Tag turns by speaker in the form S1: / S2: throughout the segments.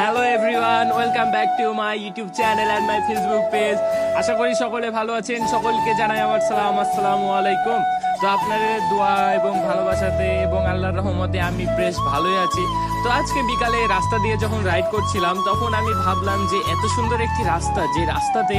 S1: Hello everyone welcome back to my YouTube channel and my Facebook page আশা করি সকলে ভালো আছেন। সকলকে জানাই আমার সালাম। আসসালামু আলাইকুম। তো আপনাদের দোয়া এবং ভালোবাসাতে এবং আল্লাহর রহমতে আমি বেশ ভালোই আছি। তো আজকে বিকালে রাস্তা দিয়ে যখন রাইড করছিলাম, তখন আমি ভাবলাম যে এত সুন্দর একটি রাস্তা, যে রাস্তাতে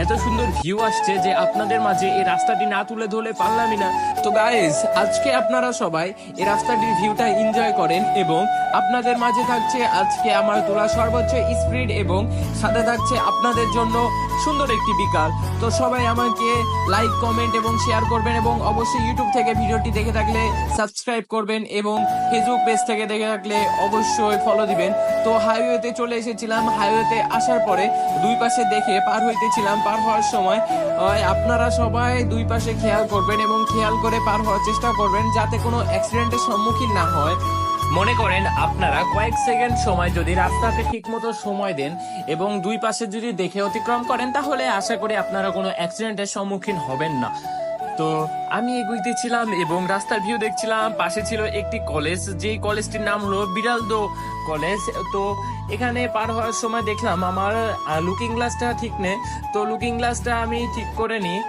S1: এত সুন্দর ভিউ আসছে যে আপনাদের মাঝে এই রাস্তাটি না তুলে ধরলে পারলামই না। তো গাইজ আজকে আপনারা সবাই এই রাস্তাটির ভিউটা এনজয় করেন এবং আপনাদের মাঝে থাকছে আজকে আমার তোলা সর্বোচ্চ স্পিড এবং সাথে থাকছে আপনাদের জন্য সুন্দর একটি বিকাল। তো সবাই আমাকে লাইক কমেন্ট এবং শেয়ার করবেন এবং অবশ্যই ইউটিউব থেকে ভিডিওটি দেখে থাকলে সাবস্ক্রাইব করবেন এবং ফেসবুক পেজ থেকে দেখে থাকলে অবশ্যই ফলো দিবেন। তো হাইওয়েতে চলে এসেছিলাম। হাইওয়েতে আসার পরে দুই পাশে দেখে পার হইতেছিলাম পার হওয়ার সময় আপনারা সবাই দুই পাশে খেয়াল করবেন এবং খেয়াল করে পার হওয়ার চেষ্টা করবেন যাতে কোনো অ্যাক্সিডেন্টের সম্মুখীন না হয়। মনে করেন আপনারা কয়েক সেকেন্ড সময় যদি রাস্তাতে ঠিকমতো সময় দেন এবং দুই পাশে যদি দেখে অতিক্রম করেন, তাহলে আশা করি আপনারা কোনো অ্যাক্সিডেন্টের সম্মুখীন হবেন না। তো আমি এগুইতেছিলাম এবং রাস্তার ভিউ দেখছিলাম। পাশে ছিল একটি কলেজ, যেই কলেজটির নাম হলো বিড়ালদো কলেজ। তো এখানে পার হওয়ার সময় দেখলাম আমার লুকিং গ্লাসটা ঠিক নেই। তো লুকিং গ্লাসটা আমি ঠিক করে নিই।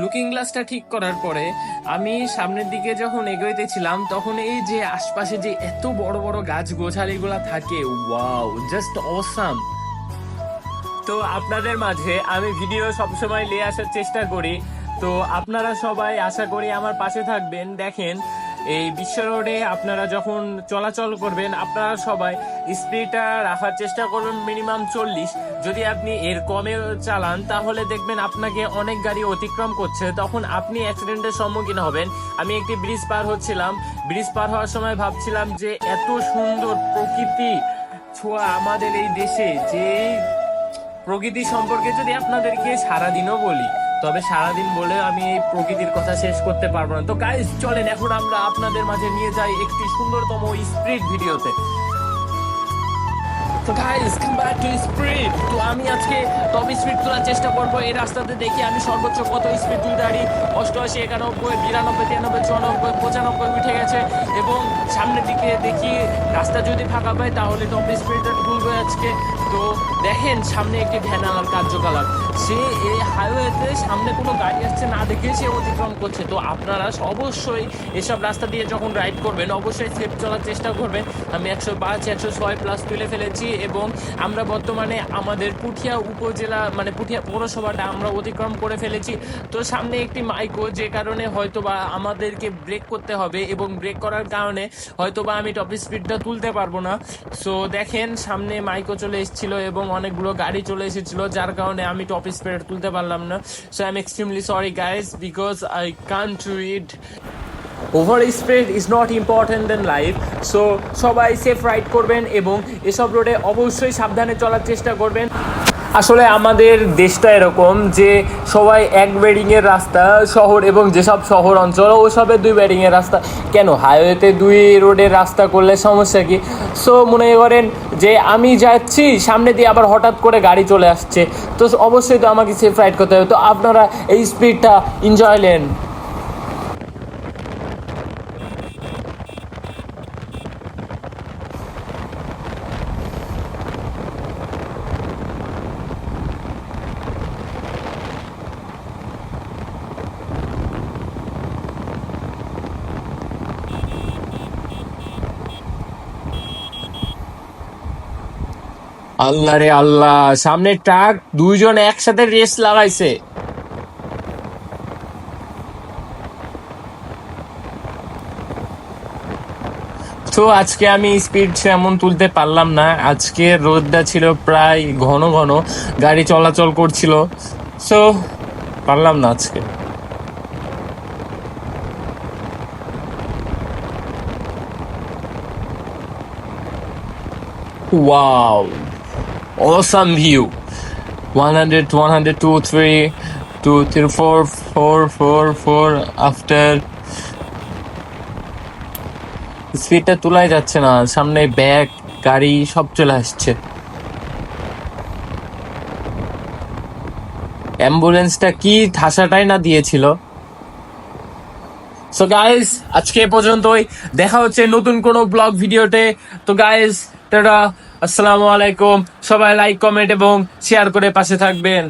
S1: লুকিং গ্লাসটা ঠিক করার পরে আমি সামনের দিকে যখন এগোইতেছিলাম, তখন এই যে আশপাশে যে এত বড় বড় গাছ গোছালিগুলা থাকে ওয়াও জাস্ট অসাম তো আপনাদের মাঝে আমি ভিডিও সবসময় নিয়ে আসার চেষ্টা করি। তো আপনারা সবাই আশা করি আমার পাশে থাকবেন। দেখেন, এই বিশ্ব রোডে আপনারা যখন চলাচল করবেন, আপনারা সবাই স্পিডটা রাখার চেষ্টা করবেন মিনিমাম চল্লিশ। যদি আপনি এর কমে চালান, তাহলে দেখবেন আপনাকে অনেক গাড়ি অতিক্রম করছে। তখন আপনি অ্যাক্সিডেন্টের সম্মুখীন হবেন। আমি একটি ব্রিজ পার হচ্ছিলাম। ব্রিজ পার হওয়ার সময় ভাবছিলাম যে, এত সুন্দর প্রকৃতি ছোঁয়া আমাদের এই দেশে। যে প্রকৃতি সম্পর্কে যদি আপনাদেরকে সারাদিনও বলি, তবে সারাদিন বলে আমি এই প্রকৃতির কথা শেষ করতে পারব না। তো গাইজ চলেন, এখন আমরা আপনাদের মাঝে নিয়ে যাই একটি সুন্দরতম স্প্রিট ভিডিওতে তো guys come back to speed তো আমি আজকে টপ স্পিড তোলার চেষ্টা করব। এই রাস্তাতে দেখি আমি সর্বোচ্চ কত স্পিড তুলতে পারি অষ্টআশি, একানব্বই, বিরানব্বই, তিরানব্বই, চুরানব্বই, পঁচানব্বই উঠে গেছে এবং সামনের দিকে দেখি রাস্তা যদি ফাঁকা পাই তাহলে টপ স্পিডটা তুলবো আজকে। তো দেখেন, সামনে একটি ভ্যানালার কার্যকলাপ। সে এই হাইওয়েতে সামনে কোনো গাড়ি আসছে না দেখে সে অতিক্রম করছে। তো আপনারা অবশ্যই এসব রাস্তা দিয়ে যখন রাইড করবেন, অবশ্যই সেফ চলার চেষ্টা করবেন। আমি একশো পাঁচ, একশো ছয় প্লাস তুলে ফেলেছি। এবং আমরা বর্তমানে আমাদের পুঠিয়া উপজেলা মানে পুঠিয়া পৌরসভাটা আমরা অতিক্রম করে ফেলেছি। তো সামনে একটি মাইকো, যে কারণে হয়তোবা আমাদেরকে ব্রেক করতে হবে এবং ব্রেক করার কারণে হয়তোবা আমি টপ স্পিডটা তুলতে পারব না। সো দেখেন, সামনে মাইকো চলে এসেছিল এবং অনেকগুলো গাড়ি চলে এসেছিল, যার কারণে আমি টপ স্পিড তুলতে পারলাম না। So I am extremely sorry guys because I can't to it over speed is not important then life so সবাই সেফ রাইড করবেন এবং এসব রোডে অবশ্যই সাবধানে চলার চেষ্টা করবেন। আসলে আমাদের দেশটা এরকম যে সবাই এক বেডিংয়ের রাস্তা, শহর এবং যেসব শহর অঞ্চল ওসবের দুই বেডিংয়ের রাস্তা। কেন? হাইওয়েতে দুই রোডের রাস্তা করলে সমস্যা কি? সো মনে করেন যে আমি যাচ্ছি, সামনে দিয়ে আবার হঠাৎ করে গাড়ি চলে আসছে। তো অবশ্যই তো আমাকে সেফ রাইড করতে হবে। তো আপনারা এই স্পিডটা এনজয় নেন আল্লাহ রে আল্লাহ। সামনে ট্রাক, দুইজন একসাথে রেস লাগাইছে। তো আজকে আমি স্পিড সেমন তুলতে পারলাম না। আজকে রোদটা ছিল প্রায় ঘন ঘন, গাড়ি চলাচল করছিল। সো পারলাম না আজকে। Wow. Awesome view. 100, 100, 2, 3, 2, 3, 4, 4, 4, 4 after. স্পিডটা তোলাই যাচ্ছে না। সামনে ব্যাগ গাড়ি সব চলে আসছে। অ্যাম্বুলেন্সটা কি ঠাসাটাই না দিয়েছিল? সো গাইস আজকে পর্যন্তই। দেখা হচ্ছে নতুন কোনো ব্লগ ভিডিওতে তো। Guys tata. আসসালামু আলাইকুম। সবাই লাইক কমেন্ট এবং শেয়ার করে পাশে থাকবেন।